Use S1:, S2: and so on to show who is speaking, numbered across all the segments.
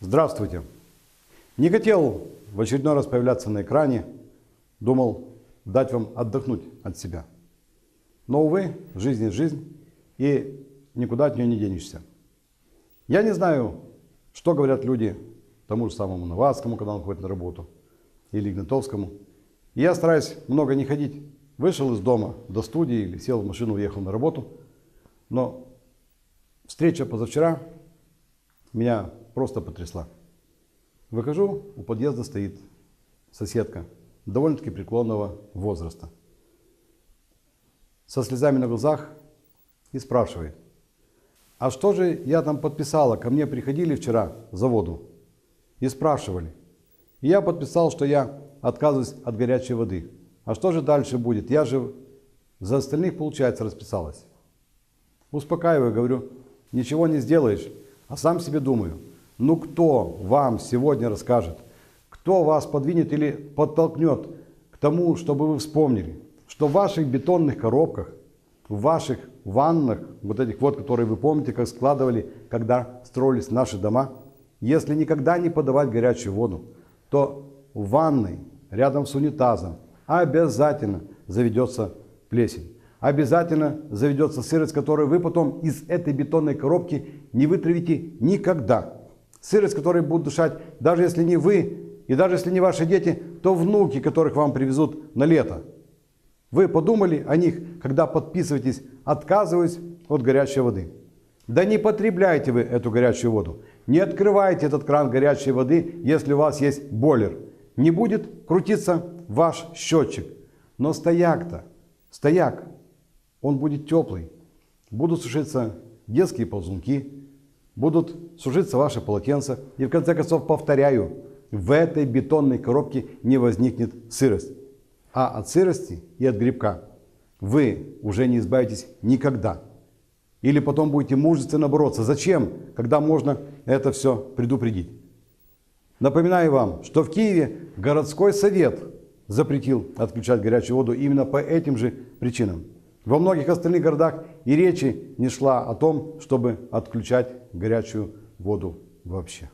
S1: Здравствуйте. Не хотел в очередной раз появляться на экране. Думал дать вам отдохнуть от себя. Но, увы, жизнь есть жизнь, и никуда от нее не денешься. Я не знаю, что говорят люди тому же самому Новацкому, когда он ходит на работу, или Игнатовскому. И я стараюсь много не ходить. Вышел из дома до студии или сел в машину, уехал на работу. Но встреча позавчера меня просто потрясла. Выхожу, у подъезда стоит соседка, довольно-таки преклонного возраста. Со слезами на глазах и спрашивает, а что же я там подписала? Ко мне приходили вчера за воду и спрашивали. И я подписал, что я отказываюсь от горячей воды. А что же дальше будет? Я же за остальных, получается, расписалась. Успокаиваю, говорю, ничего не сделаешь. А сам себе думаю, ну кто вам сегодня расскажет, кто вас подвинет или подтолкнет к тому, чтобы вы вспомнили, что в ваших бетонных коробках, в ваших ваннах, вот этих вот, которые вы помните, как складывали, когда строились наши дома, если никогда не подавать горячую воду, то в ванной, рядом с унитазом, обязательно заведется плесень. Обязательно заведется сырость, которую вы потом из этой бетонной коробки не вытравите никогда. Сырость, которой будут дышать, даже если не вы, и даже если не ваши дети, то внуки, которых вам привезут на лето. Вы подумали о них, когда подписываетесь, отказываясь от горячей воды. Да не потребляйте вы эту горячую воду. Не открывайте этот кран горячей воды, если у вас есть бойлер. Не будет крутиться ваш счетчик. Но стояк-то, стояк, он будет теплый. Будут сушиться детские ползунки, будут сушиться ваши полотенца. И в конце концов, повторяю, в этой бетонной коробке не возникнет сырость. А от сырости и от грибка вы уже не избавитесь никогда. Или потом будете мужественно бороться. Зачем, когда можно это все предупредить? Напоминаю вам, что в Киеве городской совет запретил отключать горячую воду именно по этим же причинам. Во многих остальных городах и речи не шла о том, чтобы отключать горячую воду вообще.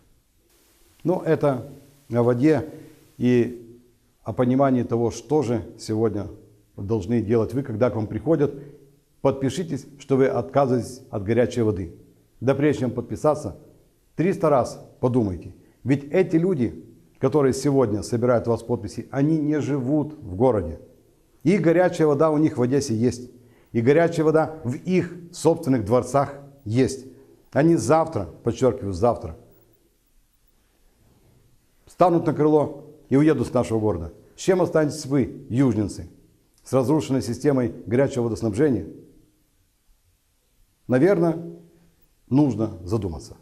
S1: Но это о воде и о понимании того, что же сегодня должны делать вы, когда к вам приходят. Подпишитесь, что вы отказываетесь от горячей воды. Да прежде чем подписаться, 300 раз подумайте. Ведь эти люди, которые сегодня собирают у вас подписи, они не живут в городе. И горячая вода у них в Одессе есть. И горячая вода в их собственных дворцах есть. Они завтра, подчеркиваю, завтра, станут на крыло и уедут с нашего города. С чем останетесь вы, южненцы? С разрушенной системой горячего водоснабжения? Наверное, нужно задуматься.